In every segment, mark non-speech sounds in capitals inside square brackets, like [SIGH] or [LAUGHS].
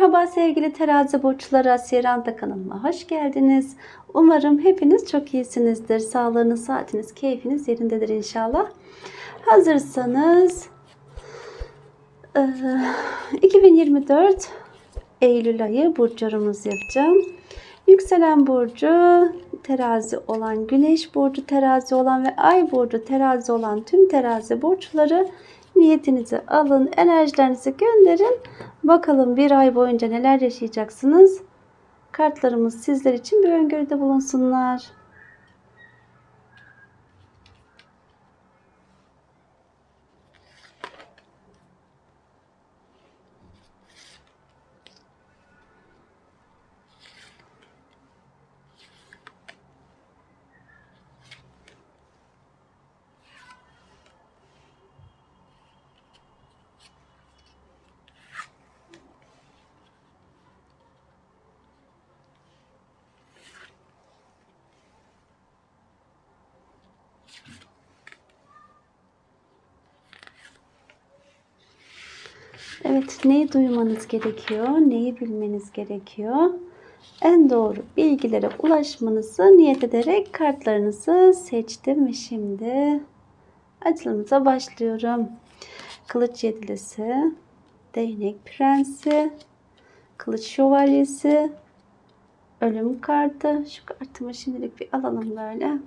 Merhaba sevgili terazi burçları Asiye Randa kanalıma hoş geldiniz. Umarım hepiniz çok iyisinizdir. Sağlığınız, saatiniz, keyfiniz yerindedir inşallah. Hazırsanız eee, 2024 Eylül ayı burç yorumumuzu yapacağım. Yükselen burcu terazi olan, güneş burcu terazi olan ve ay burcu terazi olan tüm terazi burçları niyetinizi alın, enerjilerinizi gönderin. Bakalım bir ay boyunca neler yaşayacaksınız? Kartlarımız sizler için bir öngörüde bulunsunlar. Evet, neyi duymanız gerekiyor, neyi bilmeniz gerekiyor? En doğru bilgilere ulaşmanızı niyet ederek kartlarınızı seçtim ve şimdi açılımıza başlıyorum. Kılıç yedilisi, değnek prensi, kılıç şövalyesi, ölüm kartı. Şu kartımı şimdilik bir alalım böyle.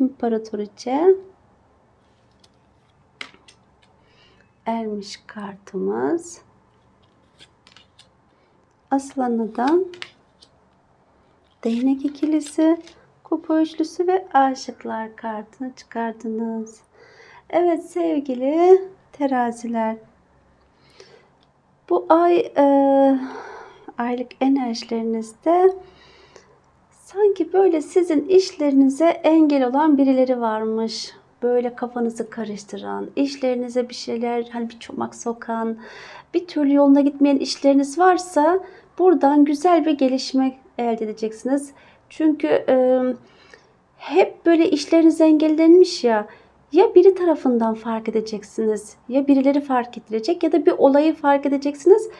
İmparatoriçe, ermiş kartımız. Aslan adam, değnek ikilisi, kupa üçlüsü ve aşıklar kartını çıkardınız. Evet sevgili teraziler. Bu ay e, aylık enerjilerinizde sanki böyle sizin işlerinize engel olan birileri varmış böyle kafanızı karıştıran, işlerinize bir şeyler hani bir çomak sokan, bir türlü yoluna gitmeyen işleriniz varsa buradan güzel bir gelişme elde edeceksiniz. Çünkü e, hep böyle işleriniz engellenmiş ya ya biri tarafından fark edeceksiniz ya birileri fark ettirecek ya da bir olayı fark edeceksiniz.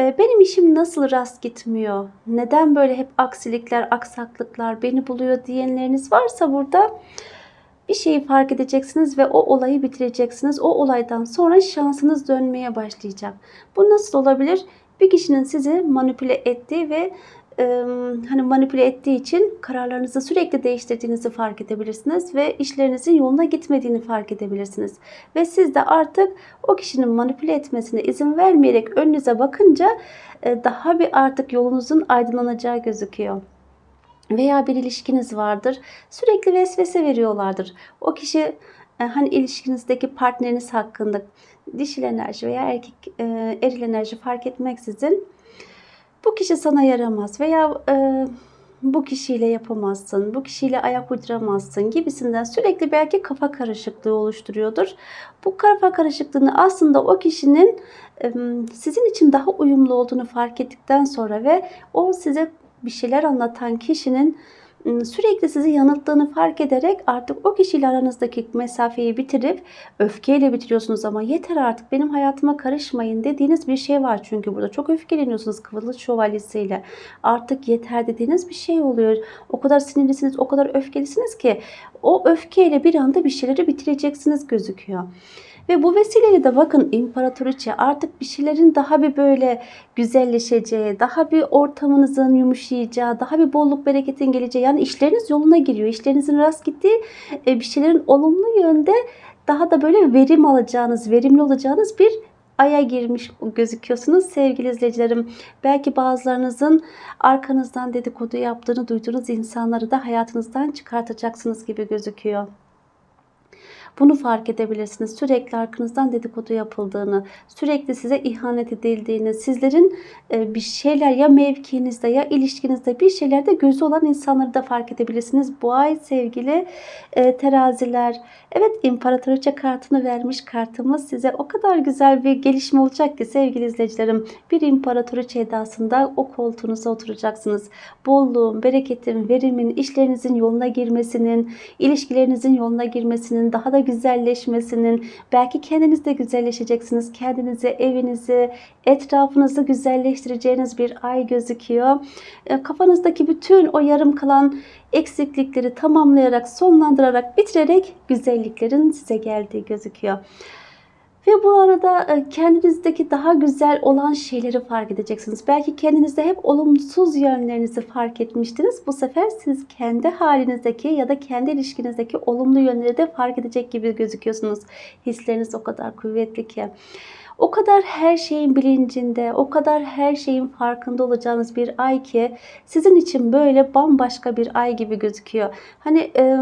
E, benim işim nasıl rast gitmiyor? Neden böyle hep aksilikler, aksaklıklar beni buluyor diyenleriniz varsa burada bir şeyi fark edeceksiniz ve o olayı bitireceksiniz. O olaydan sonra şansınız dönmeye başlayacak. Bu nasıl olabilir? Bir kişinin sizi manipüle ettiği ve e, hani manipüle ettiği için kararlarınızı sürekli değiştirdiğinizi fark edebilirsiniz ve işlerinizin yoluna gitmediğini fark edebilirsiniz. Ve siz de artık o kişinin manipüle etmesine izin vermeyerek önünüze bakınca e, daha bir artık yolunuzun aydınlanacağı gözüküyor veya bir ilişkiniz vardır. Sürekli vesvese veriyorlardır. O kişi e, hani ilişkinizdeki partneriniz hakkında dişil enerji veya erkek e, eril enerji fark etmeksizin bu kişi sana yaramaz veya e, bu kişiyle yapamazsın, bu kişiyle ayak uyduramazsın gibisinden sürekli belki kafa karışıklığı oluşturuyordur. Bu kafa karışıklığını aslında o kişinin sizin için daha uyumlu olduğunu fark ettikten sonra ve o size bir şeyler anlatan kişinin ıı, sürekli sizi yanılttığını fark ederek artık o kişiyle aranızdaki mesafeyi bitirip öfkeyle bitiriyorsunuz. Ama yeter artık benim hayatıma karışmayın dediğiniz bir şey var. Çünkü burada çok öfkeleniyorsunuz kıvırlı şövalyesiyle. Artık yeter dediğiniz bir şey oluyor. O kadar sinirlisiniz o kadar öfkelisiniz ki o öfkeyle bir anda bir şeyleri bitireceksiniz gözüküyor. Ve bu vesileyle de bakın imparatoriçe artık bir şeylerin daha bir böyle güzelleşeceği, daha bir ortamınızın yumuşayacağı, daha bir bolluk bereketin geleceği yani işleriniz yoluna giriyor. İşlerinizin rast gittiği e, bir şeylerin olumlu yönde daha da böyle verim alacağınız, verimli olacağınız bir aya girmiş gözüküyorsunuz sevgili izleyicilerim. Belki bazılarınızın arkanızdan dedikodu yaptığını duyduğunuz insanları da hayatınızdan çıkartacaksınız gibi gözüküyor. Bunu fark edebilirsiniz. Sürekli arkanızdan dedikodu yapıldığını, sürekli size ihanet edildiğini, sizlerin e, bir şeyler ya mevkinizde ya ilişkinizde bir şeylerde gözü olan insanları da fark edebilirsiniz. Bu ay sevgili e, teraziler. Evet imparatoriçe kartını vermiş kartımız size o kadar güzel bir gelişme olacak ki sevgili izleyicilerim. Bir imparatoriçe edasında o koltuğunuza oturacaksınız. Bolluğun, bereketin, verimin, işlerinizin yoluna girmesinin, ilişkilerinizin yoluna girmesinin, daha da güzelleşmesinin, belki kendiniz de güzelleşeceksiniz. Kendinizi, evinizi, etrafınızı güzelleştireceğiniz bir ay gözüküyor. E, Kafanızdaki bütün o yarım kalan eksiklikleri tamamlayarak, sonlandırarak, bitirerek güzelliklerin size geldiği gözüküyor. Ve bu arada e, kendinizdeki daha güzel olan şeyleri fark edeceksiniz. Belki kendinizde hep olumsuz yönlerinizi fark etmiştiniz. Bu sefer siz kendi halinizdeki ya da kendi ilişkinizdeki olumlu yönleri de fark edecek gibi gözüküyorsunuz. Hisleriniz o kadar kuvvetli ki. O kadar her şeyin bilincinde, o kadar her şeyin farkında olacağınız bir ay ki sizin için böyle bambaşka bir ay gibi gözüküyor. Hani e,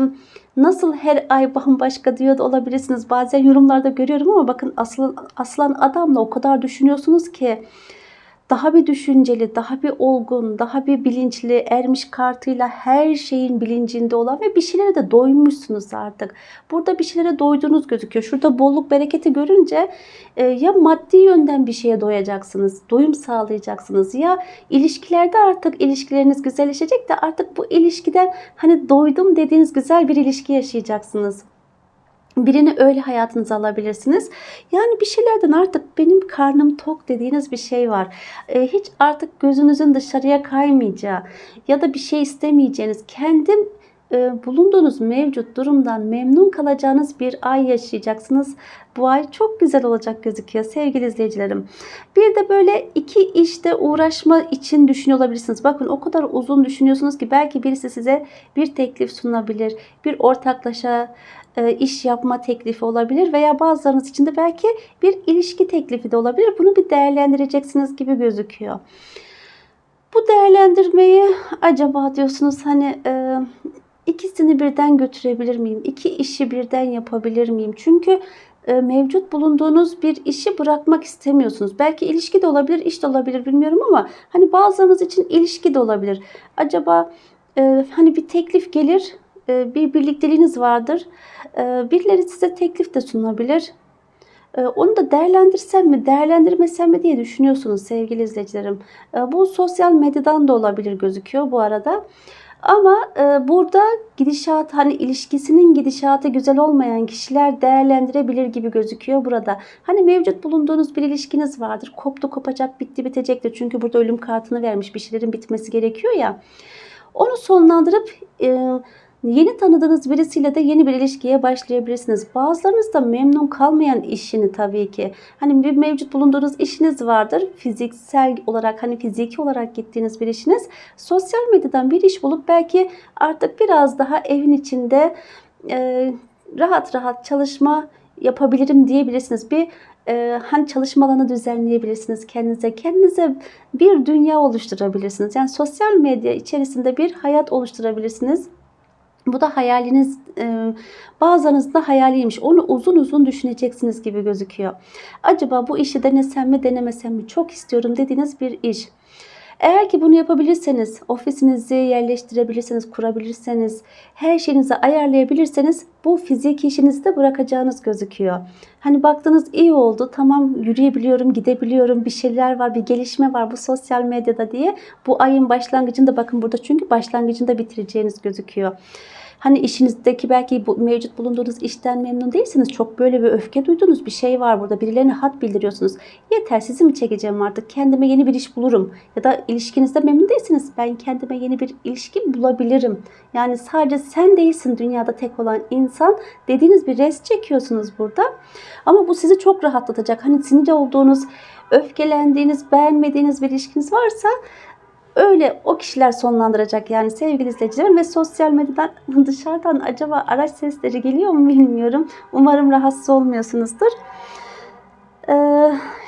nasıl her ay bambaşka diyor da olabilirsiniz. Bazen yorumlarda görüyorum ama bakın aslan, aslan adamla o kadar düşünüyorsunuz ki daha bir düşünceli, daha bir olgun, daha bir bilinçli, ermiş kartıyla her şeyin bilincinde olan ve bir şeylere de doymuşsunuz artık. Burada bir şeylere doyduğunuz gözüküyor. Şurada bolluk bereketi görünce e, ya maddi yönden bir şeye doyacaksınız, doyum sağlayacaksınız ya ilişkilerde artık ilişkileriniz güzelleşecek de artık bu ilişkiden hani doydum dediğiniz güzel bir ilişki yaşayacaksınız. Birini öyle hayatınıza alabilirsiniz. Yani bir şeylerden artık benim karnım tok dediğiniz bir şey var. Ee, hiç artık gözünüzün dışarıya kaymayacağı ya da bir şey istemeyeceğiniz, kendi e, bulunduğunuz mevcut durumdan memnun kalacağınız bir ay yaşayacaksınız. Bu ay çok güzel olacak gözüküyor sevgili izleyicilerim. Bir de böyle iki işte uğraşma için düşünüyor olabilirsiniz. Bakın o kadar uzun düşünüyorsunuz ki belki birisi size bir teklif sunabilir. Bir ortaklaşa e, iş yapma teklifi olabilir veya bazılarınız için de belki bir ilişki teklifi de olabilir. Bunu bir değerlendireceksiniz gibi gözüküyor. Bu değerlendirmeyi acaba diyorsunuz hani e, ikisini birden götürebilir miyim? İki işi birden yapabilir miyim? Çünkü e, mevcut bulunduğunuz bir işi bırakmak istemiyorsunuz. Belki ilişki de olabilir, iş de olabilir bilmiyorum ama hani bazılarınız için ilişki de olabilir. Acaba e, hani bir teklif gelir, e, bir birlikteliğiniz vardır. E, birileri size teklif de sunabilir. E, onu da değerlendirsem mi, değerlendirmesem mi diye düşünüyorsunuz sevgili izleyicilerim. Bu sosyal medyadan da olabilir gözüküyor bu arada. Ama e, burada gidişat hani ilişkisinin gidişatı güzel olmayan kişiler değerlendirebilir gibi gözüküyor burada. Hani mevcut bulunduğunuz bir ilişkiniz vardır. Koptu kopacak bitti bitecektir. Çünkü burada ölüm kartını vermiş bir şeylerin bitmesi gerekiyor ya. Onu sonlandırıp e, Yeni tanıdığınız birisiyle de yeni bir ilişkiye başlayabilirsiniz. Bazılarınız da memnun kalmayan işini tabii ki. Hani bir mevcut bulunduğunuz işiniz vardır. Fiziksel olarak hani fiziki olarak gittiğiniz bir işiniz. Sosyal medyadan bir iş bulup belki artık biraz daha evin içinde e, rahat rahat çalışma yapabilirim diyebilirsiniz. Bir e, hani çalışma alanı düzenleyebilirsiniz kendinize. Kendinize bir dünya oluşturabilirsiniz. Yani sosyal medya içerisinde bir hayat oluşturabilirsiniz. Bu da hayaliniz, e, bazılarınızın da hayaliymiş. Onu uzun uzun düşüneceksiniz gibi gözüküyor. Acaba bu işi denesem mi denemesem mi çok istiyorum dediğiniz bir iş. Eğer ki bunu yapabilirseniz, ofisinizi yerleştirebilirseniz, kurabilirseniz, her şeyinizi ayarlayabilirseniz bu fiziki işinizi de bırakacağınız gözüküyor. Hani baktınız iyi oldu, tamam yürüyebiliyorum, gidebiliyorum, bir şeyler var, bir gelişme var bu sosyal medyada diye. Bu ayın başlangıcında bakın burada çünkü başlangıcında bitireceğiniz gözüküyor. Hani işinizdeki belki bu, mevcut bulunduğunuz işten memnun değilsiniz. Çok böyle bir öfke duydunuz. Bir şey var burada. Birilerine hat bildiriyorsunuz. Yeter sizi mi çekeceğim artık? Kendime yeni bir iş bulurum. Ya da ilişkinizde memnun değilsiniz. Ben kendime yeni bir ilişki bulabilirim. Yani sadece sen değilsin dünyada tek olan insan dediğiniz bir res çekiyorsunuz burada. Ama bu sizi çok rahatlatacak. Hani sinir olduğunuz, öfkelendiğiniz, beğenmediğiniz bir ilişkiniz varsa öyle o kişiler sonlandıracak yani sevgili izleyicilerim ve sosyal medyadan [LAUGHS] dışarıdan acaba araç sesleri geliyor mu bilmiyorum. Umarım rahatsız olmuyorsunuzdur. Ee,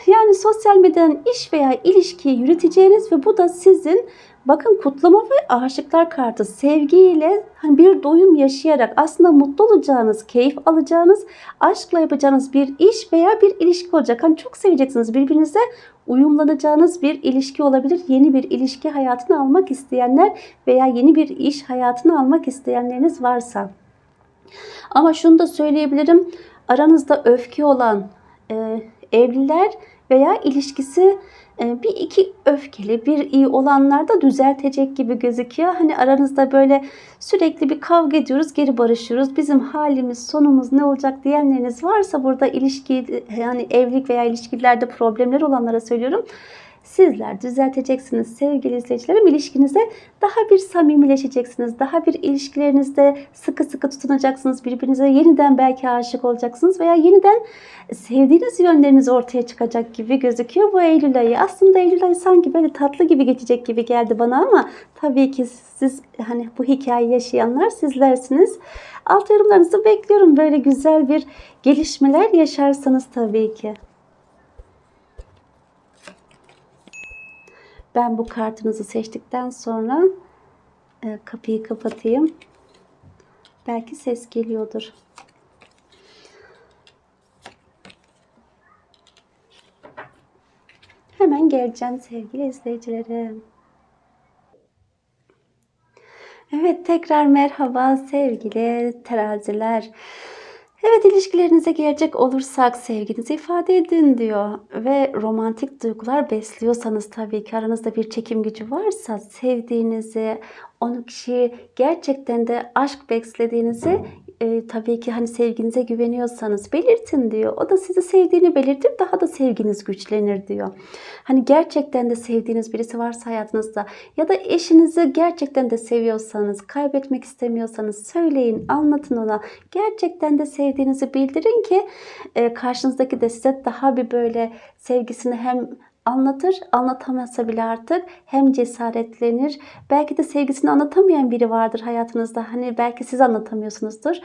yani sosyal medyadan iş veya ilişkiyi yürüteceğiniz ve bu da sizin bakın kutlama ve aşıklar kartı sevgiyle hani bir doyum yaşayarak aslında mutlu olacağınız, keyif alacağınız, aşkla yapacağınız bir iş veya bir ilişki olacak. Hani çok seveceksiniz birbirinize uyumlanacağınız bir ilişki olabilir. Yeni bir ilişki hayatını almak isteyenler veya yeni bir iş hayatını almak isteyenleriniz varsa. Ama şunu da söyleyebilirim. Aranızda öfke olan, e, evliler veya ilişkisi bir iki öfkeli, bir iyi olanlar da düzeltecek gibi gözüküyor. Hani aranızda böyle sürekli bir kavga ediyoruz, geri barışıyoruz. Bizim halimiz, sonumuz ne olacak diyenleriniz varsa burada ilişki yani evlilik veya ilişkilerde problemler olanlara söylüyorum. Sizler düzelteceksiniz sevgili izleyicilerim. İlişkinize daha bir samimileşeceksiniz. Daha bir ilişkilerinizde sıkı sıkı tutunacaksınız. Birbirinize yeniden belki aşık olacaksınız veya yeniden sevdiğiniz yönleriniz ortaya çıkacak gibi gözüküyor bu Eylül ayı. Aslında Eylül ayı sanki böyle tatlı gibi geçecek gibi geldi bana ama tabii ki siz hani bu hikayeyi yaşayanlar sizlersiniz. Alt yorumlarınızı bekliyorum. Böyle güzel bir gelişmeler yaşarsanız tabii ki. Ben bu kartınızı seçtikten sonra e, kapıyı kapatayım. Belki ses geliyordur. Hemen geleceğim sevgili izleyicilerim. Evet tekrar merhaba sevgili teraziler. Evet ilişkilerinize gelecek olursak sevginizi ifade edin diyor. Ve romantik duygular besliyorsanız tabii ki aranızda bir çekim gücü varsa sevdiğinizi, onu kişiyi gerçekten de aşk beslediğinizi e, tabii ki hani sevginize güveniyorsanız belirtin diyor. O da sizi sevdiğini belirtir daha da sevginiz güçlenir diyor. Hani gerçekten de sevdiğiniz birisi varsa hayatınızda ya da eşinizi gerçekten de seviyorsanız, kaybetmek istemiyorsanız söyleyin, anlatın ona. Gerçekten de sevdiğinizi bildirin ki e, karşınızdaki de size daha bir böyle sevgisini hem anlatır, anlatamazsa bile artık hem cesaretlenir. Belki de sevgisini anlatamayan biri vardır hayatınızda. Hani belki siz anlatamıyorsunuzdur.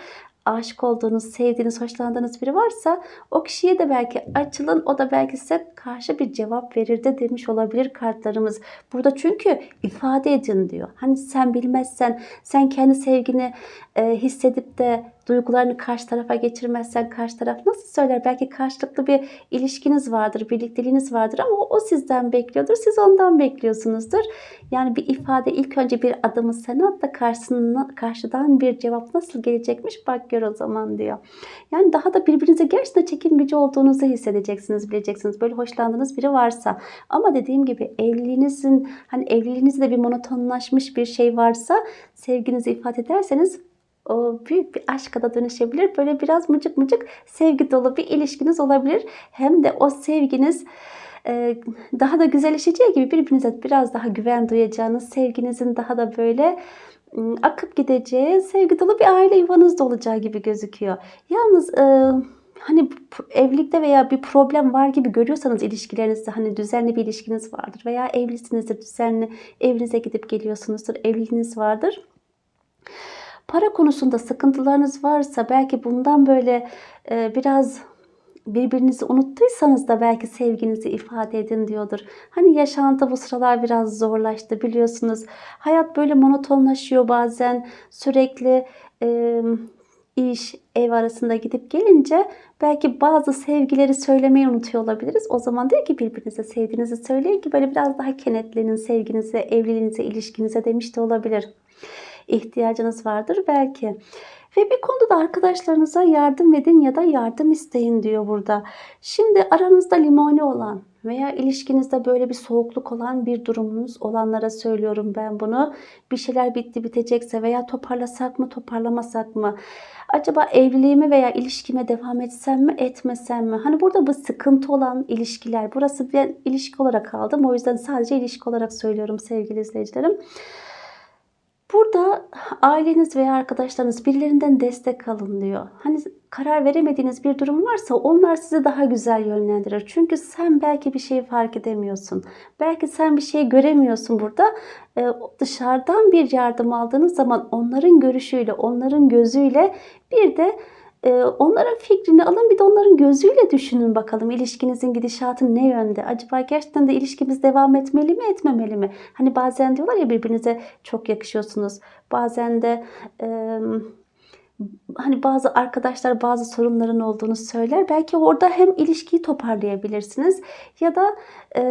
Aşık olduğunuz, sevdiğiniz, hoşlandığınız biri varsa o kişiye de belki açılın. O da belki size karşı bir cevap verir de demiş olabilir kartlarımız. Burada çünkü ifade edin diyor. Hani sen bilmezsen, sen kendi sevgini e, hissedip de duygularını karşı tarafa geçirmezsen karşı taraf nasıl söyler? Belki karşılıklı bir ilişkiniz vardır, birlikteliğiniz vardır ama o sizden bekliyordur. Siz ondan bekliyorsunuzdur. Yani bir ifade ilk önce bir adımı sen at da karşısına, karşıdan bir cevap nasıl gelecekmiş bak gör o zaman diyor. Yani daha da birbirinize gerçekten çekim gücü olduğunuzu hissedeceksiniz, bileceksiniz. Böyle hoşlandığınız biri varsa. Ama dediğim gibi evliliğinizin hani evliliğinizde bir monotonlaşmış bir şey varsa sevginizi ifade ederseniz büyük bir aşka da dönüşebilir. Böyle biraz mıcık mıcık sevgi dolu bir ilişkiniz olabilir. Hem de o sevginiz e, daha da güzelleşeceği gibi birbirinize biraz daha güven duyacağınız, sevginizin daha da böyle ıı, akıp gideceği, sevgi dolu bir aile yuvanız da olacağı gibi gözüküyor. Yalnız e, hani evlilikte veya bir problem var gibi görüyorsanız ilişkilerinizde hani düzenli bir ilişkiniz vardır veya evlisinizdir düzenli evinize gidip geliyorsunuzdur evliliğiniz vardır Para konusunda sıkıntılarınız varsa belki bundan böyle e, biraz birbirinizi unuttuysanız da belki sevginizi ifade edin diyordur. Hani yaşantı bu sıralar biraz zorlaştı biliyorsunuz. Hayat böyle monotonlaşıyor bazen. Sürekli e, iş, ev arasında gidip gelince belki bazı sevgileri söylemeyi unutuyor olabiliriz. O zaman diyor ki birbirinize sevdiğinizi söyleyin ki böyle biraz daha kenetlenin sevginize, evliliğinize, ilişkinize demiş de olabilir ihtiyacınız vardır belki. Ve bir konuda da arkadaşlarınıza yardım edin ya da yardım isteyin diyor burada. Şimdi aranızda limoni olan veya ilişkinizde böyle bir soğukluk olan bir durumunuz olanlara söylüyorum ben bunu. Bir şeyler bitti bitecekse veya toparlasak mı toparlamasak mı? Acaba evliliğime veya ilişkime devam etsem mi etmesem mi? Hani burada bu sıkıntı olan ilişkiler. Burası ben ilişki olarak aldım. O yüzden sadece ilişki olarak söylüyorum sevgili izleyicilerim. Burada aileniz veya arkadaşlarınız birilerinden destek alın diyor. Hani karar veremediğiniz bir durum varsa onlar sizi daha güzel yönlendirir. Çünkü sen belki bir şeyi fark edemiyorsun. Belki sen bir şey göremiyorsun burada. Ee, dışarıdan bir yardım aldığınız zaman onların görüşüyle, onların gözüyle bir de onların fikrini alın bir de onların gözüyle düşünün bakalım ilişkinizin gidişatı ne yönde? Acaba gerçekten de ilişkimiz devam etmeli mi etmemeli mi? Hani bazen diyorlar ya birbirinize çok yakışıyorsunuz. Bazen de hani bazı arkadaşlar bazı sorunların olduğunu söyler. Belki orada hem ilişkiyi toparlayabilirsiniz ya da e,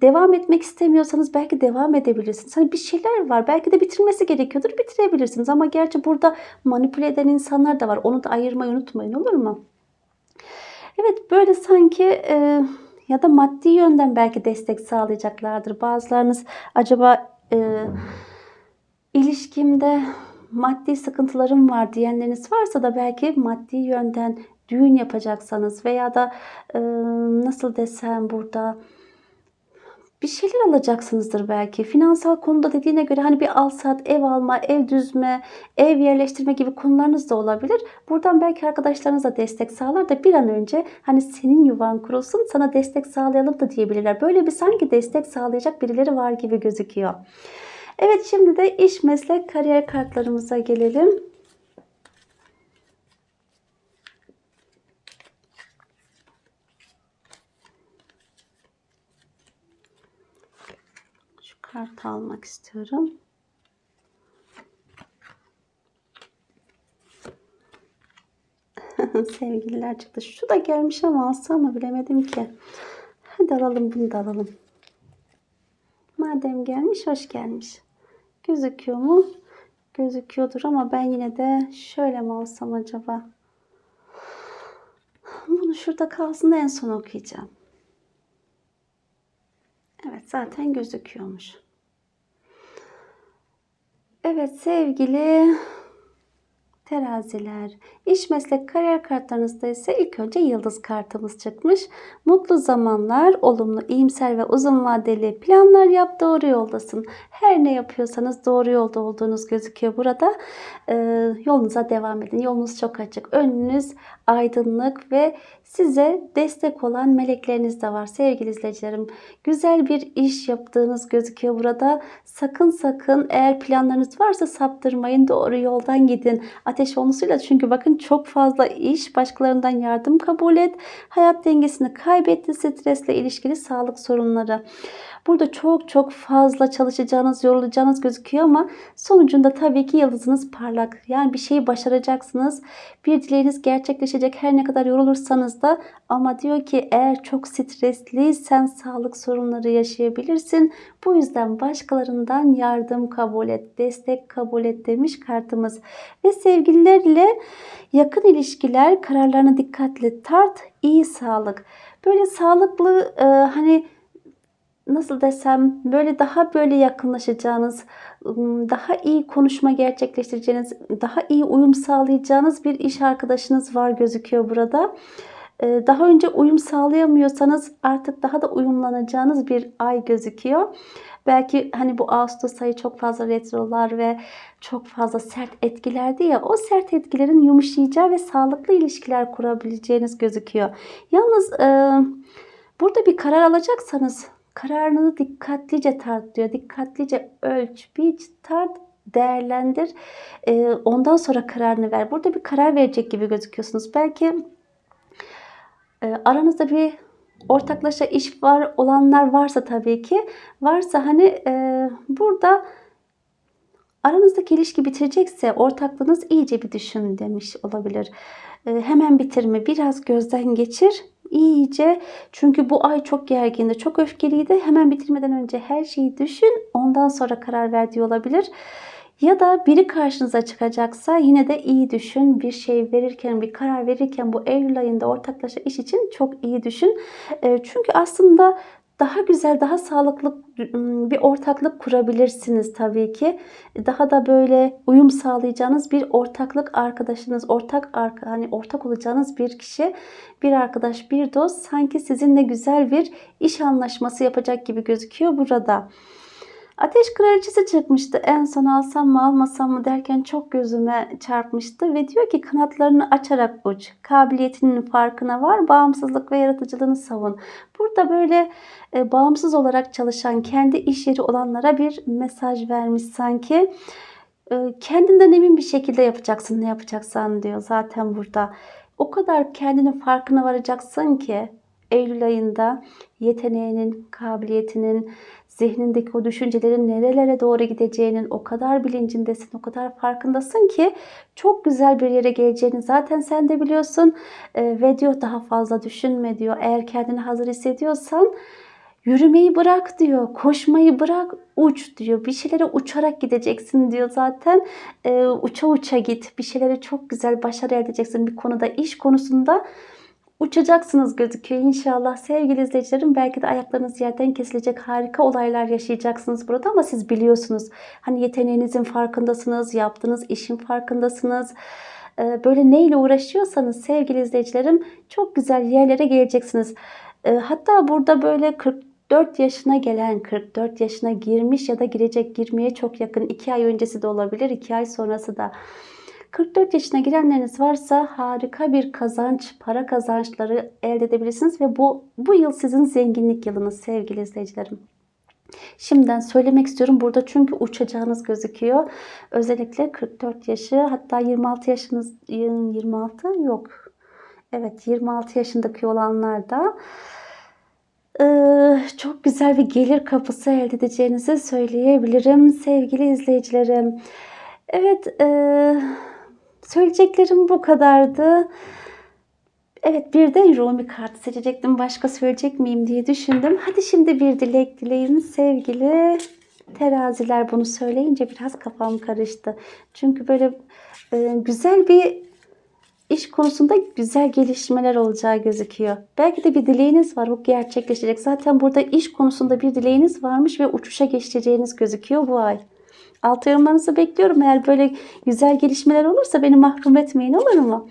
devam etmek istemiyorsanız belki devam edebilirsiniz. Hani bir şeyler var. Belki de bitirmesi gerekiyordur. Bitirebilirsiniz. Ama gerçi burada manipüle eden insanlar da var. Onu da ayırmayı unutmayın olur mu? Evet böyle sanki e, ya da maddi yönden belki destek sağlayacaklardır. Bazılarınız acaba e, ilişkimde maddi sıkıntılarım var diyenleriniz varsa da belki maddi yönden düğün yapacaksanız veya da nasıl desem burada bir şeyler alacaksınızdır belki. Finansal konuda dediğine göre hani bir alsat, ev alma, ev düzme, ev yerleştirme gibi konularınız da olabilir. Buradan belki arkadaşlarınız da destek sağlar da bir an önce hani senin yuvan kurulsun sana destek sağlayalım da diyebilirler. Böyle bir sanki destek sağlayacak birileri var gibi gözüküyor. Evet şimdi de iş, meslek, kariyer kartlarımıza gelelim. Şu kartı almak istiyorum. [LAUGHS] Sevgililer çıktı. Şu da gelmiş ama alsam mı bilemedim ki. Hadi alalım bunu da alalım. Madem gelmiş hoş gelmiş. Gözüküyor mu? Gözüküyordur ama ben yine de şöyle mi alsam acaba? Bunu şurada kalsın da en son okuyacağım. Evet zaten gözüküyormuş. Evet sevgili teraziler, iş meslek kariyer kartlarınızda ise ilk önce yıldız kartımız çıkmış. Mutlu zamanlar, olumlu, iyimser ve uzun vadeli planlar yap, doğru yoldasın. Her ne yapıyorsanız doğru yolda olduğunuz gözüküyor burada. Ee, yolunuza devam edin. Yolunuz çok açık. Önünüz aydınlık ve size destek olan melekleriniz de var sevgili izleyicilerim. Güzel bir iş yaptığınız gözüküyor burada. Sakın sakın eğer planlarınız varsa saptırmayın. Doğru yoldan gidin. Ateş olmasıyla çünkü bakın çok fazla iş. Başkalarından yardım kabul et. Hayat dengesini kaybetti. Stresle ilişkili sağlık sorunları. Burada çok çok fazla çalışacağınız, yorulacağınız gözüküyor ama sonucunda tabii ki yıldızınız parlak. Yani bir şeyi başaracaksınız. Bir dileğiniz gerçekleşecek her ne kadar yorulursanız da ama diyor ki eğer çok stresliysen sağlık sorunları yaşayabilirsin. Bu yüzden başkalarından yardım kabul et, destek kabul et demiş kartımız. Ve sevgililerle yakın ilişkiler kararlarını dikkatli tart, iyi sağlık. Böyle sağlıklı e, hani nasıl desem böyle daha böyle yakınlaşacağınız, daha iyi konuşma gerçekleştireceğiniz, daha iyi uyum sağlayacağınız bir iş arkadaşınız var gözüküyor burada. Daha önce uyum sağlayamıyorsanız artık daha da uyumlanacağınız bir ay gözüküyor. Belki hani bu Ağustos ayı çok fazla retrolar ve çok fazla sert etkilerdi ya o sert etkilerin yumuşayacağı ve sağlıklı ilişkiler kurabileceğiniz gözüküyor. Yalnız e, burada bir karar alacaksanız Kararını dikkatlice tart diyor. Dikkatlice ölç, biç, tart, değerlendir. Ee, ondan sonra kararını ver. Burada bir karar verecek gibi gözüküyorsunuz. Belki e, aranızda bir ortaklaşa iş var olanlar varsa tabii ki varsa hani e, burada aranızdaki ilişki bitirecekse ortaklığınız iyice bir düşün demiş olabilir. E, hemen bitirme biraz gözden geçir iyice çünkü bu ay çok gergindi, çok öfkeliydi. Hemen bitirmeden önce her şeyi düşün, ondan sonra karar verdiği olabilir. Ya da biri karşınıza çıkacaksa yine de iyi düşün. Bir şey verirken, bir karar verirken bu Eylül ayında ortaklaşa iş için çok iyi düşün. E, çünkü aslında daha güzel, daha sağlıklı bir ortaklık kurabilirsiniz tabii ki. Daha da böyle uyum sağlayacağınız bir ortaklık arkadaşınız, ortak hani ortak olacağınız bir kişi, bir arkadaş, bir dost sanki sizinle güzel bir iş anlaşması yapacak gibi gözüküyor burada. Ateş kraliçesi çıkmıştı. En son alsam mı almasam mı derken çok gözüme çarpmıştı. Ve diyor ki kanatlarını açarak uç. Kabiliyetinin farkına var. Bağımsızlık ve yaratıcılığını savun. Burada böyle e, bağımsız olarak çalışan kendi iş yeri olanlara bir mesaj vermiş sanki. E, kendinden emin bir şekilde yapacaksın ne yapacaksan diyor zaten burada. O kadar kendinin farkına varacaksın ki Eylül ayında yeteneğinin, kabiliyetinin, zihnindeki o düşüncelerin nerelere doğru gideceğinin o kadar bilincindesin, o kadar farkındasın ki çok güzel bir yere geleceğini zaten sen de biliyorsun. E, ve diyor daha fazla düşünme diyor. Eğer kendini hazır hissediyorsan yürümeyi bırak diyor. Koşmayı bırak, uç diyor. Bir şeylere uçarak gideceksin diyor zaten. E, uça uça git. Bir şeyleri çok güzel başarı elde edeceksin bir konuda, iş konusunda uçacaksınız gözüküyor inşallah. Sevgili izleyicilerim belki de ayaklarınız yerden kesilecek harika olaylar yaşayacaksınız burada ama siz biliyorsunuz. Hani yeteneğinizin farkındasınız, yaptığınız işin farkındasınız. Ee, Böyle neyle uğraşıyorsanız sevgili izleyicilerim çok güzel yerlere geleceksiniz. Ee, Hatta burada böyle 44 yaşına gelen, 44 yaşına girmiş ya da girecek, girmeye çok yakın 2 ay öncesi de olabilir, 2 ay sonrası da. 44 yaşına girenleriniz varsa harika bir kazanç, para kazançları elde edebilirsiniz ve bu bu yıl sizin zenginlik yılınız sevgili izleyicilerim. Şimdiden söylemek istiyorum burada çünkü uçacağınız gözüküyor. Özellikle 44 yaşı hatta 26 yaşınız 26 yok. Evet 26 yaşındaki olanlar da ee, çok güzel bir gelir kapısı elde edeceğinizi söyleyebilirim sevgili izleyicilerim. Evet, e, söyleyeceklerim bu kadardı. Evet, bir de Rumi kartı seçecektim. Başka söyleyecek miyim diye düşündüm. Hadi şimdi bir dilek dileyin sevgili teraziler. Bunu söyleyince biraz kafam karıştı. Çünkü böyle e, güzel bir iş konusunda güzel gelişmeler olacağı gözüküyor. Belki de bir dileğiniz var. Bu gerçekleşecek. Zaten burada iş konusunda bir dileğiniz varmış ve uçuşa geçeceğiniz gözüküyor bu ay. Alt yorumlarınızı bekliyorum. Eğer böyle güzel gelişmeler olursa beni mahrum etmeyin olur mu?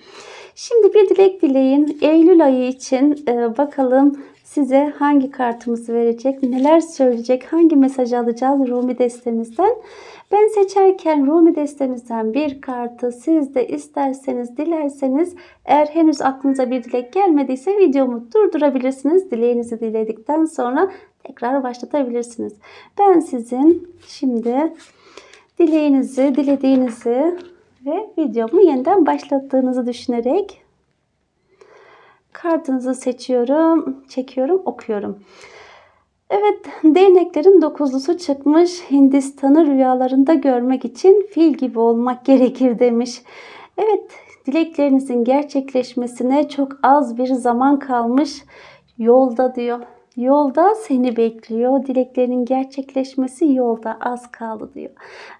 Şimdi bir dilek dileyin. Eylül ayı için e, bakalım size hangi kartımızı verecek, neler söyleyecek, hangi mesaj alacağız Rumi destemizden. Ben seçerken Rumi destemizden bir kartı siz de isterseniz, dilerseniz eğer henüz aklınıza bir dilek gelmediyse videomu durdurabilirsiniz. Dileğinizi diledikten sonra tekrar başlatabilirsiniz. Ben sizin şimdi dileğinizi, dilediğinizi ve videomu yeniden başlattığınızı düşünerek kartınızı seçiyorum, çekiyorum, okuyorum. Evet, değneklerin dokuzlusu çıkmış. Hindistan'ı rüyalarında görmek için fil gibi olmak [LAUGHS] gerekir demiş. Evet, dileklerinizin gerçekleşmesine çok az bir zaman kalmış. Yolda diyor. Yolda seni bekliyor. Dileklerinin gerçekleşmesi yolda az kaldı diyor.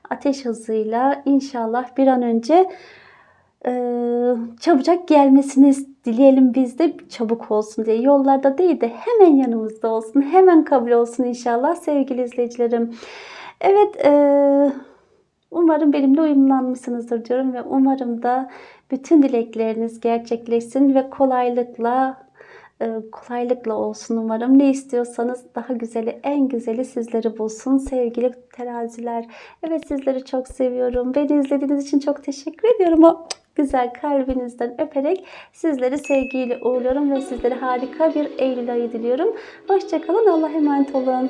Ateş hızıyla inşallah bir an önce e, çabucak gelmesini dileyelim biz de çabuk olsun diye. Yollarda değil de hemen yanımızda olsun. Hemen kabul olsun inşallah sevgili izleyicilerim. Evet e, umarım benimle uyumlanmışsınızdır diyorum ve umarım da bütün dilekleriniz gerçekleşsin ve kolaylıkla kolaylıkla olsun umarım. Ne istiyorsanız daha güzeli, en güzeli sizleri bulsun sevgili teraziler. Evet sizleri çok seviyorum. Beni izlediğiniz için çok teşekkür ediyorum. O güzel kalbinizden öperek sizleri sevgiyle uğurluyorum ve sizlere harika bir Eylül ayı diliyorum. Hoşçakalın. Allah'a emanet olun.